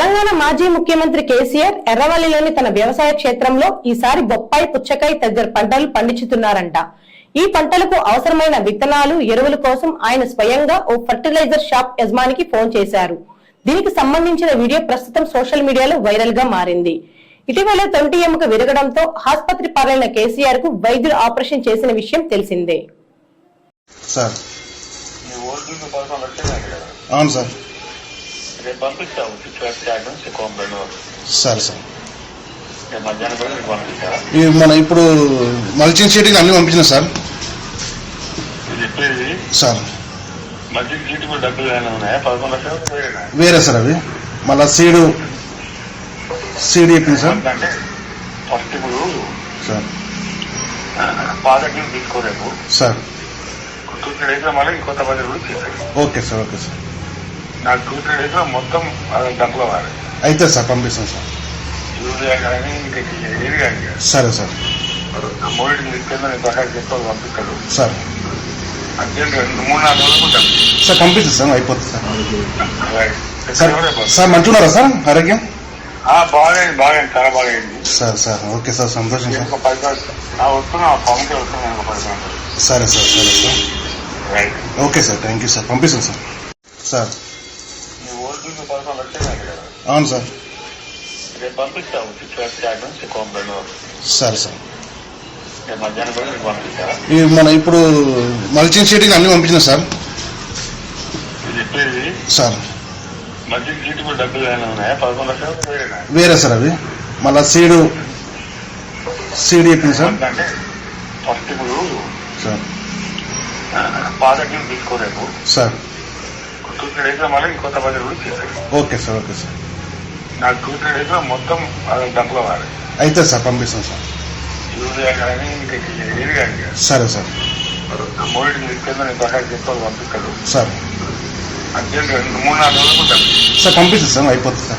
తెలంగాణ మాజీ ముఖ్యమంత్రి కేసీఆర్ ఎర్రవల్లిలోని తన వ్యవసాయ క్షేత్రంలో ఈసారి బొప్పాయి పుచ్చకాయ తదితర పంటలు పండించుతున్నారంట. ఈ పంటలకు అవసరమైన విత్తనాలు ఎరువుల కోసం ఆయన స్వయంగా ఓ ఫర్టిలైజర్ షాప్ యజమానికి ఫోన్ చేశారు. దీనికి సంబంధించిన వీడియో ప్రస్తుతం సోషల్ మీడియాలో వైరల్గా మారింది. ఇటీవల తొంటి ఎముక విరగడంతో ఆసుపత్రి పాలైన కేసీఆర్కు వైద్యులు ఆపరేషన్ చేసిన విషయం తెలిసిందే. సార్. అవును సార్. రేపు పంపిస్తాము సరే సార్. మన ఇప్పుడు మల్చింగ్ షీట్కి అన్ని పంపించిన సార్. సార్. వేరే సార్ అవి. మళ్ళా సీడు. సీడ్ చెప్పింది సార్. ఫస్ట్ ఇప్పుడు సార్. తీసుకోరేపు సార్ టూ త్రీ డేస్లో మళ్ళీ కొత్త బడ్జెట్ కూడా ఓకే సార్ ఓకే సార్. నాకు టూ త్రీ డేస్లో మొత్తం వాడాలి అయితే సార్ పంపిస్తాం సార్. యూరియా కానీ ఇంకా ఏది కానీ. సరే సార్. తీసుకెళ్ళి చెప్పాలి పంపిస్తాడు. సార్. అర్జెంట్ రెండు మూడు నాలుగు రోజులు ఉంటాం. సార్ పంపిస్తాం సార్ అయిపోతుంది సార్. సార్ రైట్ సార్ మంచున్నారా సార్? ఆరోగ్యం? ఆ, బాగాయింది బాగాయింది చాలా బాగాయింది సార్ సార్ ఓకే సార్ సంతోషం సార్. వస్తున్నా సరే సార్ సరే sir. Right okay sir thank you sir పంపిస్తాం సార్. సార్ ఈ ఓల్డ్ పదకొండు వచ్చిందండి కదా అవును సార్. రేపు పంపిస్తాము. సిక్స్ నుంచి సరే సార్. మధ్యాహ్నం కూడా మీకు పంపిస్తారా? ఇవి మన ఇప్పుడు మల్చింగ్ షీట్కి అన్ని పంపించిన సార్. చెప్పేది సార్. కూడా డబ్బులు ఏమైనా ఉన్నాయా? పదకొండు లక్షలు వేరే సార్ అవి. మళ్ళా సీడు. సీడ్ చెప్పింది సార్. ఫస్ట్ ఇప్పుడు సార్. పాత సార్. టూ త్రీ డేస్లో మళ్ళీ కొత్త బడ్జెట్ కూడా ఓకే సార్ ఓకే సార్. నాకు టూ త్రీ డేస్లో మొత్తం డబ్బులు అయితే సార్ పంపిస్తాం సార్. యూరియా కానీ ఇంకా ఏది కానీ సరే సార్. తీసుకెళ్ళి నేను చెప్పాలి పంపిస్తాడు. సార్. అర్జెంట్ రెండు మూడు నాలుగు రోజులు సార్ పంపిస్తాం సార్ అయిపోతుంది సార్.